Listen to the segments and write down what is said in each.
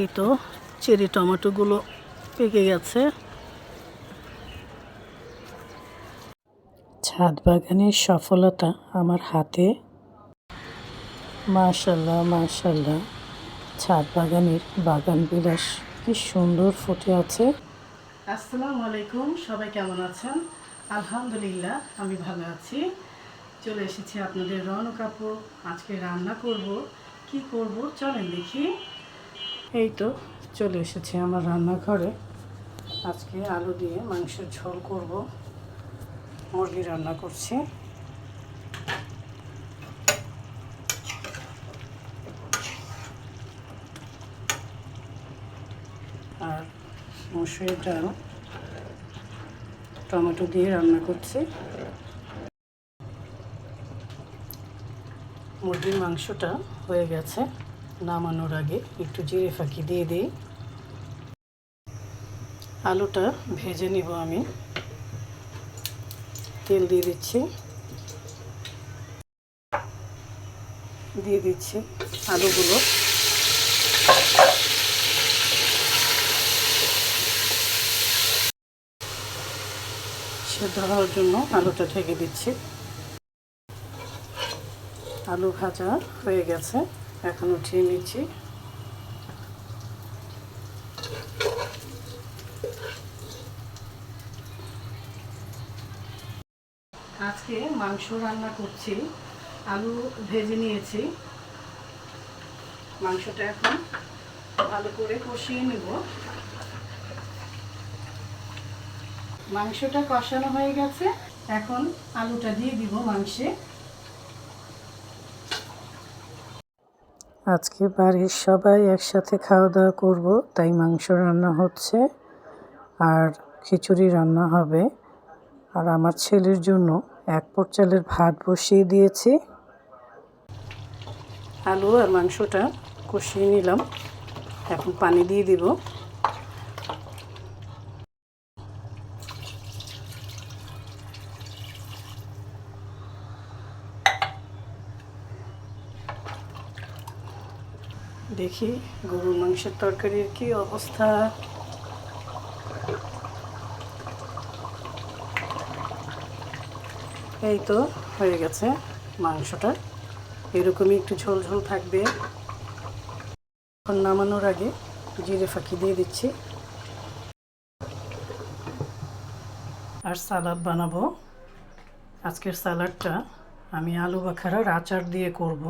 এই তো, চেরি টমেটোগুলো পেকে গেছে। ছাদ বাগানের সফলতা আমার হাতে। মাশাল্লাহ মাশাল্লাহ, ছাদ বাগানের বাগান বিলাস কি সুন্দর ফুটে আছে। আসসালামু আলাইকুম, সবাই কেমন আছেন? আলহামদুলিল্লাহ, আমি ভালো আছি। চলে এসেছি আপনাদের রনক আপু আজকে রান্না করব, কি করব, চলেন দেখি। এই তো চলে এসেছি আমার রান্নাঘরে। আজকে আলু দিয়ে মাংসের ঝোল করব। মুরগি রান্না করছি। আর মসুরের ডাল, টমেটো দিয়ে রান্না করছি। মুরগির মাংসটা হয়ে গেছে। নামানোর আগে একটু জিরে ফাঁকি দিয়ে দিই। আলুটা ভেজে নিব আমি। তেল দিয়ে দিচ্ছি। দিয়ে দিচ্ছি আলুগুলো। সেদ্ধ হওয়ার জন্য আলুটা ঢেকে দিচ্ছি। আলু ভাজা হয়ে গেছে। এখন উঠিয়ে নিচ্ছি। আজকে মাংস রান্না করছি, আলু ভেজে নিয়েছি। মাংসটা এখন ভালো করে কষিয়ে নেব। মাংসটা কষানো হয়ে গেছে, এখন আলুটা দিয়ে দিব মাংসে। আজকে বাড়ির সবাই একসাথে খাওয়া দাওয়া করব, তাই মাংস রান্না হচ্ছে আর খিচুড়ি রান্না হবে। আর আমার ছেলের জন্য এক পট চালের ভাত বসিয়ে দিয়েছি। আলু আর মাংসটা কষিয়ে নিলাম। এখন পানি দিয়ে দিব। দেখি গরুর মাংসের তরকারির কি অবস্থা। এই তো হয়ে গেছে মাংসটা। এরকমই একটু ঝোল ঝোল থাকবে। এখন নামানোর আগে জিরে ফাঁকি দিয়ে দিচ্ছি। আর সালাদ বানাবো। আজকের সালাডটা আমি আলু বাখারার আচার দিয়ে করব।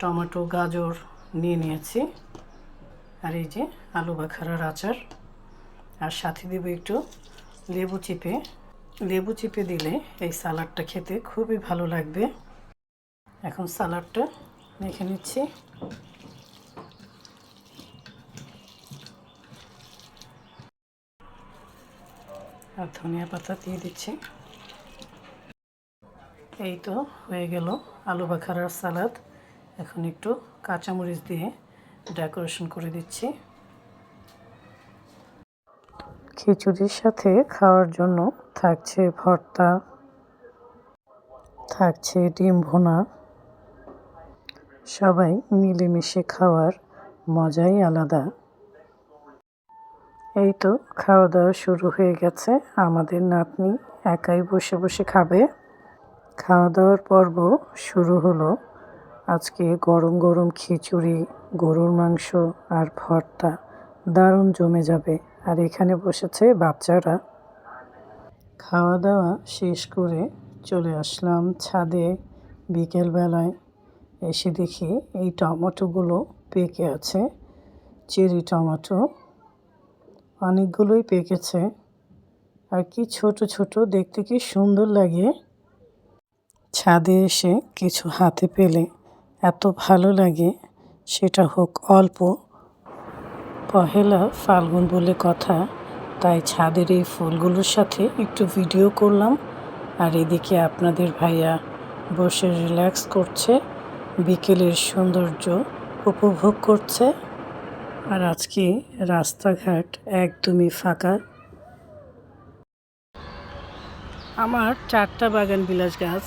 টমেটো, গাজর নিয়ে নিয়েছি। আর এই যে আলু বাখারার আচার। আর সাথে দেব একটু লেবু চিপে। লেবু চিপে দিলে এই সালাডটা খেতে খুবই ভালো লাগবে। এখন সালাডটা মেখে নিচ্ছি। আর ধনিয়া পাতা দিয়ে দিচ্ছি। এই তো হয়ে গেল আলু বাখারার সালাদ। এখন একটু কাঁচামরিচ দিয়ে ডেকোরেশন করে দিচ্ছি। খিচুড়ির সাথে খাওয়ার জন্য থাকছে ভর্তা, থাকছে ডিম ভোনা। সবাই মিলেমিশে খাওয়ার মজাই আলাদা। এই তো খাওয়া দাওয়া শুরু হয়ে গেছে। আমাদের নাতনি একাই বসে বসে খাবে। খাওয়া দাওয়ার পর্ব শুরু হলো। আজকে গরম গরম খিচুড়ি, গরুর মাংস আর ভর্তা দারুণ জমে যাবে। আর এখানে বসেছে বাচ্চারা। খাওয়া দাওয়া শেষ করে চলে আসলাম ছাদে বিকেলবেলায়। এসে দেখি এই টমেটোগুলো পেকে আছে, চেরি টমেটো। অনেকগুলোই পেকেছে। আর কি ছোট ছোট, দেখতে কি সুন্দর লাগে। ছাদে এসে কিছু হাতে পেলে এত ভালো লাগে, সেটা হোক অল্প। পহেলা ফাল্গুন বলে কথা, তাই ছাদের এই ফুলগুলোর সাথে একটু ভিডিও করলাম। আর এদিকে আপনাদের ভাইয়া বসে রিল্যাক্স করছে, বিকেলের সৌন্দর্য উপভোগ করছে। আর আজকে রাস্তাঘাট একদমই ফাঁকা। আমার চারটা বাগান বিলাস গাছ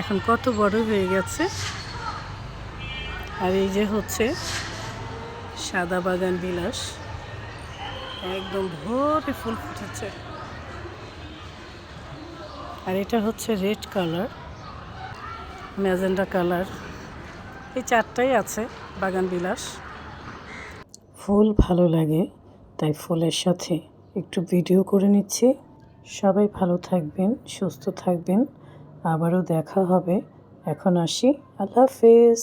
এখন কত বড় হয়ে গেছে আর এই যে হচ্ছে সাদা বাগান বিলাস। একদম ভোরে ফুল ফুটেছে। আর এটা হচ্ছে রেড কালার, ম্যাজেন্ডা কালার। এই চারটাই আছে বাগান বিলাস। ফুল ভালো লাগে, তাই ফুলের সাথে একটু ভিডিও করে নিচ্ছি। সবাই ভালো থাকবেন, সুস্থ থাকবেন। আবারও দেখা হবে। এখন আসি। আল্লাহ হাফেজ।